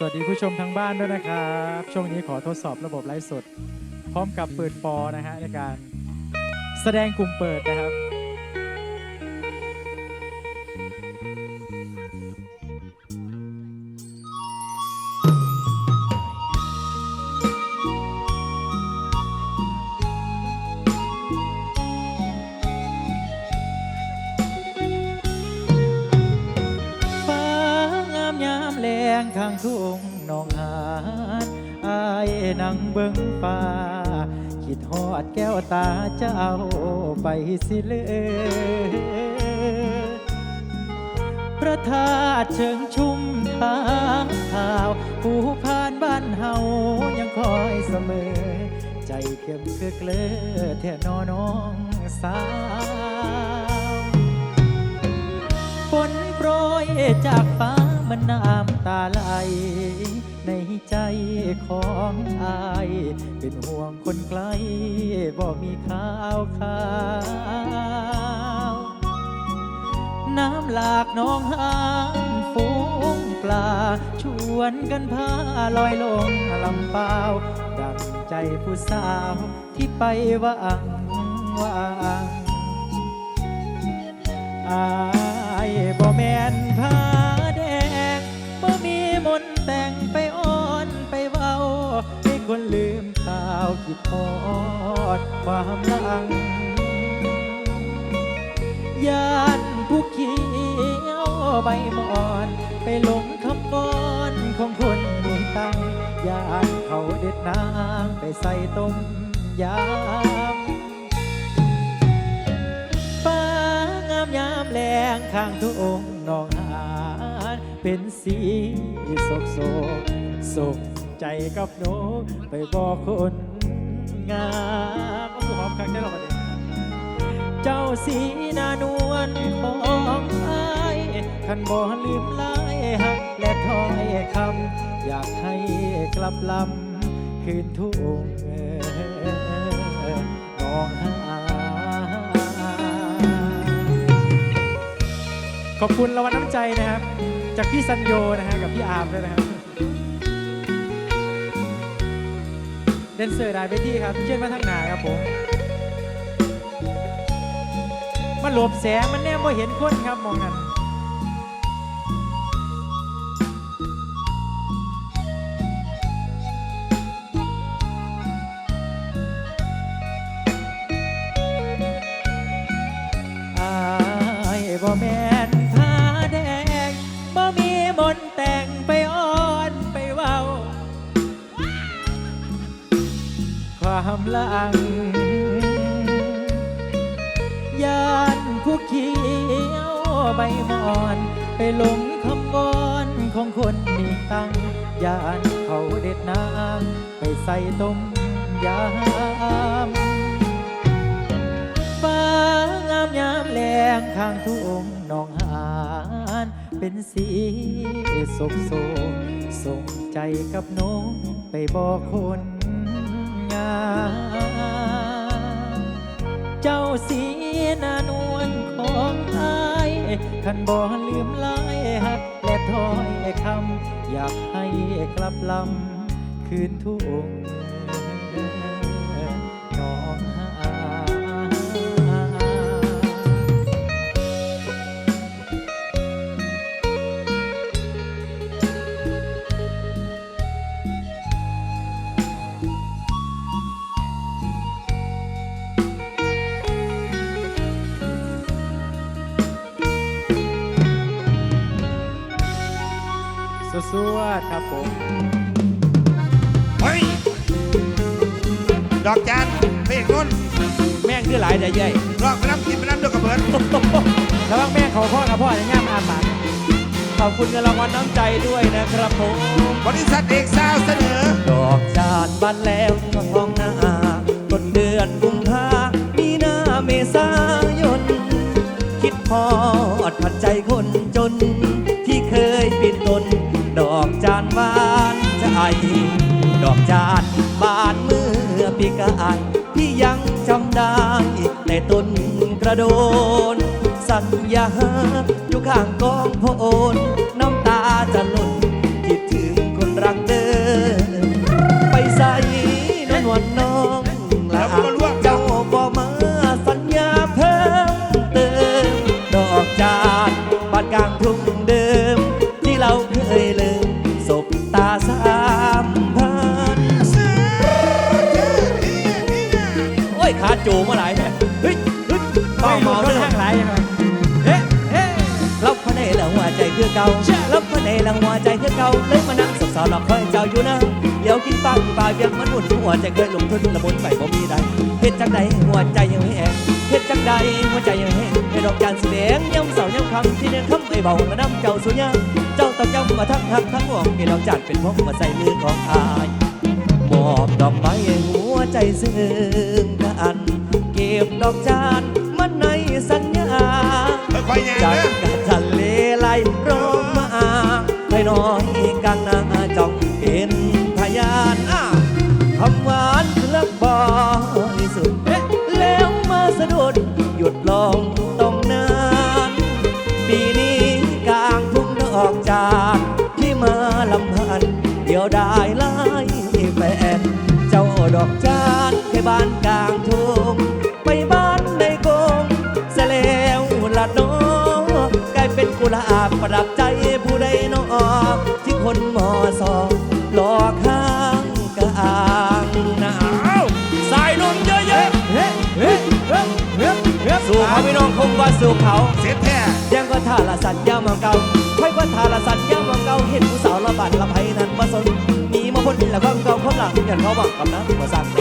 สวัสดีผู้ชมทางบ้านด้วยนะครับ ช่วงนี้ขอทดสอบระบบไลฟ์สด พร้อมกับเปิดฟอนะฮะในการแสดงกลุ่มเปิดนะครับ หนอานอายนั่งเบิ่งฟ้า คิดฮอดแก้วตาจะเจ้าไปสิเลยพระธาตุเชิงชุ่มทางข่าวผู้ผ่านบ้านเฮายังคอยเสมอ ใจเข้มคือเกลือแท่นอน้องสาวฝนโปรยจากฟ้ามันน้ำตาไหล ในใจของอาย เป็นห่วงคนไกลบ่มีข่าวขาว น้ำหลากน้องหานฝูงปลา ชวนกันพาลอยลงลำเปล่าดังใจผู้สาวที่ไปว่างว่างอายบ่แม่นผ้าแดงบ่มีมนิทอดความหลังยานผู้เขียวใบมอน ไปหลงคำก้อนของคนมีตังยานเขาเด็ดนางไปใส่ต้มยำฟ้างามยามแรงข้างทุ่งนองหานเป็นสีโศกโศกโศกใจกับหนูไปบอกคน งามเอาผู้หอมข้างได้หรอประเด็นเจ้าสีนานวลของไอายขันบ่ลืมลายหักและถ้อยคำอยากให้กลับลำคืนทุ่งหนองหาขอบคุณรางวัลน้ำใจนะครับ จากพี่สัญโยนะฮะกับพี่อาร์มด้วยนะครับ เดนเซอร์ได้ไปที่ครับเชิญมาทางหนาครับผมมันหลบแสงมันแน่ไม่เห็นคนครับมองกัน หลังยานผู้เขียวใบมอน ไปหลงคำกอนของคนมีตังยานเขาเด็ดน้ำไปใส่ต้มยำฟ้างามยามแรงข้างทุ่งนองหานเป็นสีโศกโศกส่งใจกับน้องไปบอกคน งาม เจ้าสีนานวลของอายขันบ่ลืมลายหักและถ้อยคำ อยากให้กลับลำคืนทุ่ง สวดๆครับผมเฮ้ย ดอกจานเพลงนู้นแม่งคือหลายแต่ใหญ่รอกไปน้ำกินไปน้ำเด้วยกับเบิร์ดระวังแม่งเขาพ่อกับพ่อจะง่ามอาปากขอบคุณเงินรางวัลน้ำใจด้วยนะครับผมบริษัทเอกซาวเสนอ ดอกจานบานแล้วก็ท้องหน้าต้นเดือนกุมภามีนาเมษายน คิดพอดผัดใจคนจน ดอกจานบานเมื่อปีกายพี่ยังจำได้แต่ต้นกระโดน สัญญาอยู่ข้างกองพโอนน้ำตาจะหล่นคิดถึงคนรักเดิมไปใส่นวลน้องและอาเจ้า คือเก่ารับพระในหลังหัวใจคือเก่าเลยมานั่งสบสาวหลอกคอยเจ้าอยู่นะเดี๋ยวกินปังปลาเบียงมันหมุนหัวใจเคยลงทุนละมุนไปบ่มีใดเฮ็ดจังใดหัวใจยังแห้งเฮ็ดจังใดหัวใจยังแห้งให้ดอกจานแสดงย่ำเสาย่ำคำที่เดินคำไอ้เบามานํเจ้าสุญญาเจ้าต้องย้ำมาทั้งหักทั้งห่วงให้ดอกจานเป็นพกมาใส่มือของอายมอบดอกไม้ให้หัวใจซึ้งกันเก็บดอกจานมันในสัญญาค่อยๆแย่จากเด้อกา ทะเลไหลร่มาให้น้อยกลางนาจ้องเป็นพยานคำหวานเลือกบริสุทธิ์แล้วมาสะดุดหยุดลงตรงนั้นปีนี้กลางทุ่งดอกจานที่มาลำพันเดียวได้ไล่แฟนเจ้าดอกจานแค่บ้าน สู่เขาเสียแท้ยังก็ท่าละสัญญามาเก่าค่อยก็ท่าละสัญญามาเก่าเห็นผู้สาวละบาดละไพนั้นมาสนมีมาพ้นละความเก่าความหลังยันเขาหวังกับนั้นมาสั่ง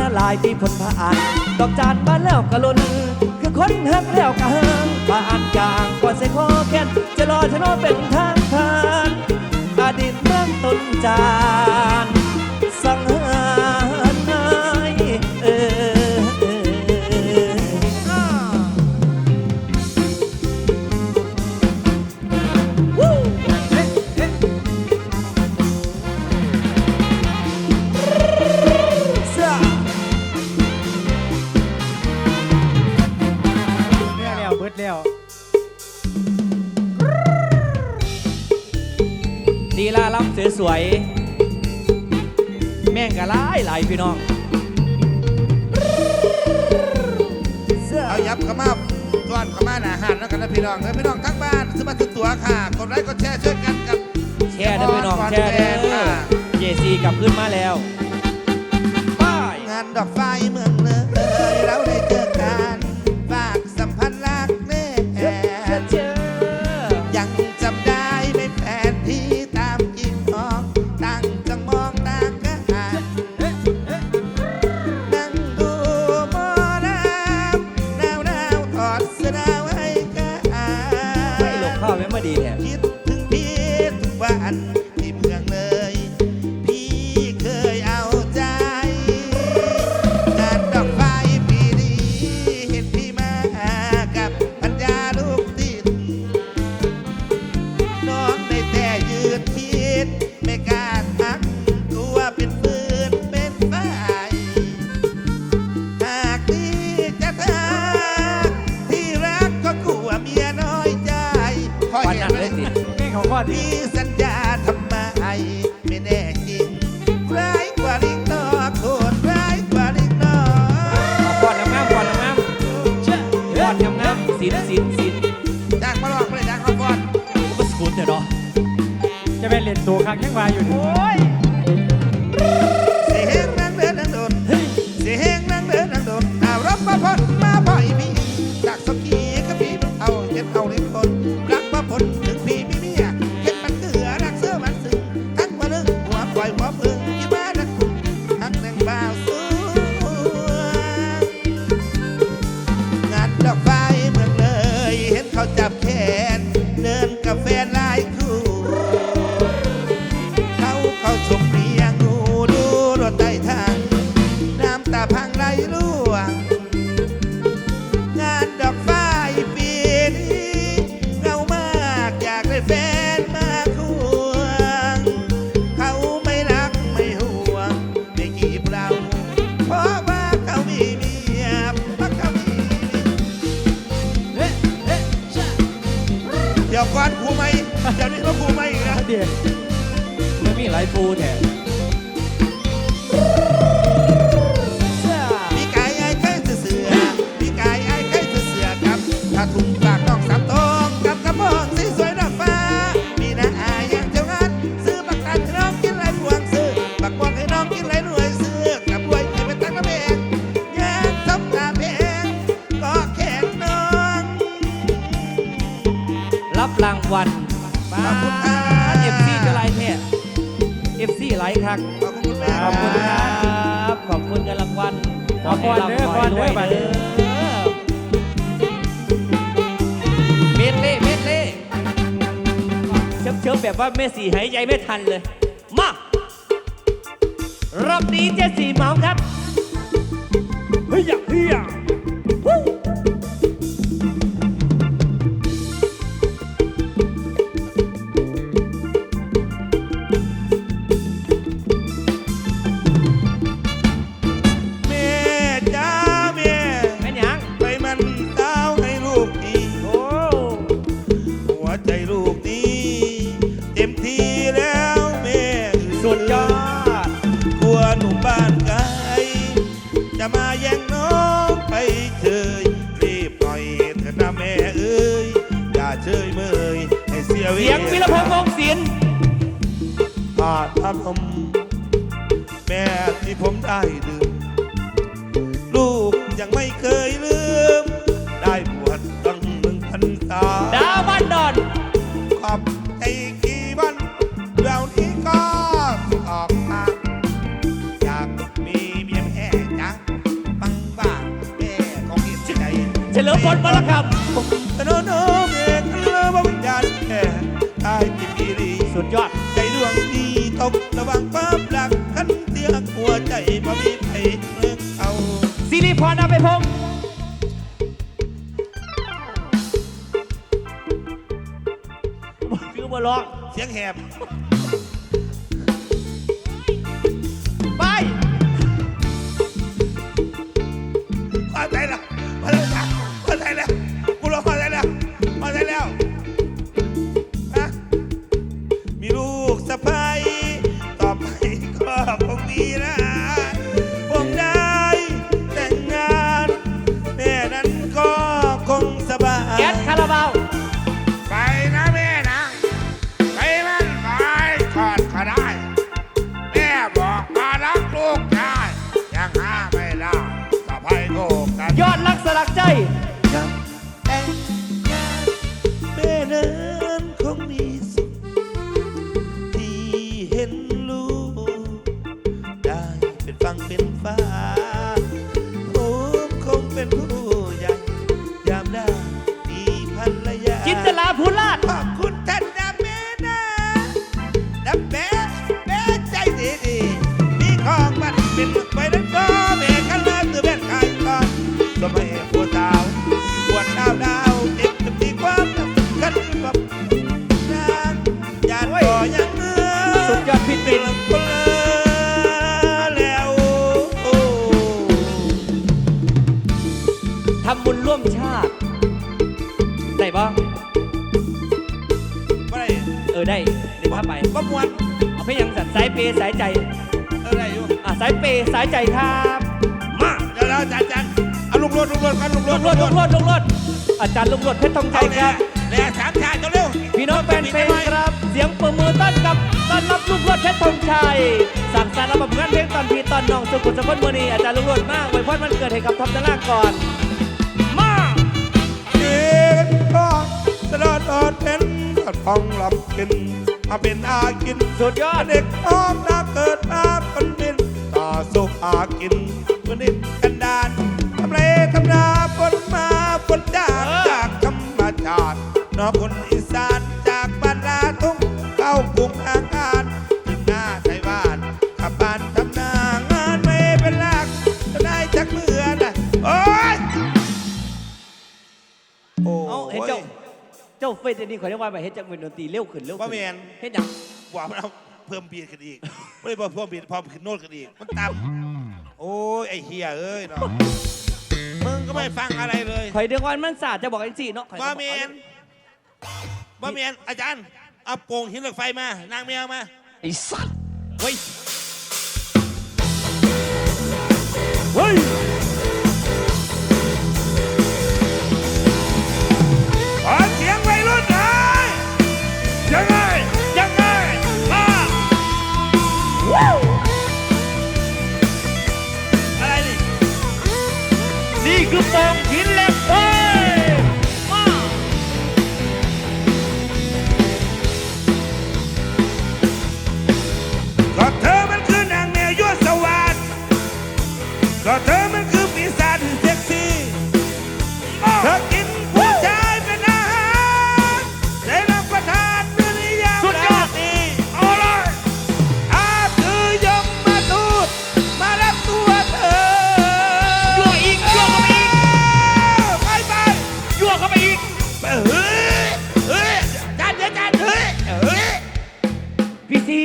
นาละลายที่ผลพระอ่าน ดอกจานบ้านแล้วกะลุนคือคนหักแล้วกะเฮงผ้านกลางกว่าใส่คอแค้นจะรอชะนอเป็นทางผ่านอดีตเมืองต้นจาน วยๆแม่งกะหลายหลายพี่น้องเสื้อเอายับเข้ามาต้อนเข้ามาหนาหันแล้วกันนะพี่น้องเอ้ยพี่น้องทั้งบ้านสมัครซื้อตั๋วค่ะกดไลค์กดแชร์ช่วยกันกับแช่เด้อพี่น้องแช่เด้อเจซีกลับขึ้นมาแล้วป้ายงานดอกไฟเมืองเลย อก่อนงามๆสินสินสินจ้างมาลองไม่ได้จ้างเขาก่อนก็สกุลเนี่ยเนาะจะเป็นเล่นตัวครั้งยังวาอยู่นี่เดี๋ยวก่อนครูไหมเดี๋ยวนี้เขาครูไหมอีกนะ เดี๋ยวไม่มีหลายปูแท้ รับรางวัลขอบคุณครับเอฟซีจะไลายแท้เอฟซีไลายครับขอบคุณแม่ขอบคุณครับขอบคุณเงินรางวัลขอบคุณเด้อขอบคุณเด้อบัดนี้เม็ดเล่เม็ดเล่เชิบเชิบแบบว่าเมสซี่หายใจไม่ทันเลย มารอบนี้เจสซี่เมาครับเฮ้ยอย่าเฮีย ให้เสียเวเสียงวิรพงษ์วงศิลป์อาจทำผมแม่ที่ผมได้ดื่มลูกยังไม่เคยลืม ได้บวชตั้งหนึ่งพันษาดาวบ้านดอนขอบใจกี่วันเดี๋ยวนี้ก็ออกทางอยากมีเมียแม่จังปังบ้านแม่ของเห็นใจเฉลิมพลมรครั ตายที่ปีรีสุดยอด ใจดวงดีตกระหวังความรักขันเตียงหัวใจบ่มีใครเลิกเอาสิริพรอาไปพงศ์คือบ่ร้องเสียงแหบ ดยอดพี่ปิ่นคนละแล้วโอ้ทำบุญร่วมชาติ ได้ปะไม่ได้เออได้เดี๋ยวพาไป บ่มวนเอาเพลงยังสัตว์สายเปย์สายใจ เออได้อยู่อะสายเปย์สายใจครับมาเดี๋ยวเราจัดจันเอาลูกรถลูกรถกันลูกรลุถงรวดลุงรวดลุงรวดอาจารย์ลุงรวดเพชรทองชัเอายคแล้รัว บแล้วสามชาติเร็วพี่น้องแฟนเพลงครับ เสียงประมือต้อนรับต้อนรับลุงรวดเพชรทองชัยสั่งสารระบบงานเพลงตอนพีตอนน้องสุขุมสกุลมือนีอาจารย์ลุงรวดมากไว้พรมันเกิดให้กับท็อปดาราก่อนมาเด็กทองตลอดอดเป็นก็ทองลำกินมาเป็นอากินสุดยอดเด็กทองนาเกิดมาเป็นดินต่อสุขอากินวันนี้กันดาน นอกคนอีสานจากบ้านลาทุ่งเข้ากรุงทางการถึงหน้าไทยบ้านขับบ้านทำนางานไม่เป็นหลักจะได้จักเมื่อนะโอ้ยโอ้เอาเห็นเจ้า เจ้าเฟซอันนี้ขอเรียกว่าไปเฮ็ดจังเป็นดนตรีเร็วขึ้นเร็วขึ้ว่าแมนเฮ็ดหยังว่ามันเอาเพิ่มบีดกันอีกไม่ได้บอกเพิ่มบีดพอขึ้นโน้ตกันอีกมันต่ำโอ้ยไอ้เฮียเอ้ยเนาะมึงก็ไม่ฟังอะไรเลย ข่อยเดือดวันมันสาดจะบอกไอ้จีเนาะข่อยก็ว่าบอกแมเอาน บ่เมียนอาจารย์เอาโป่งหินเหล็กไฟมานางแมวมาไอ้สัตว์ เฮ้ย ก็เธอมันคือปีศาจเซ็กซี่เธอกินผู้ชายเป็นอาหารได้รับประทานเมื่อนิยามสุดยอดดีเอาเลยอาคือยมมาทูตมารับตัวเธอยั่วอีกยั่วเข้าไปอีกไปไปยั่วเข้าไปอีกเฮ้ยเฮ้ยจานเดี๋ยวจานเฮ้ยเฮ้ยพี่ซี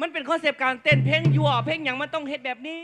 มันเป็นคอนเซปต์การเต้นเพลงยั่วเพลงอย่างมันต้องเฮ็ดแบบนี้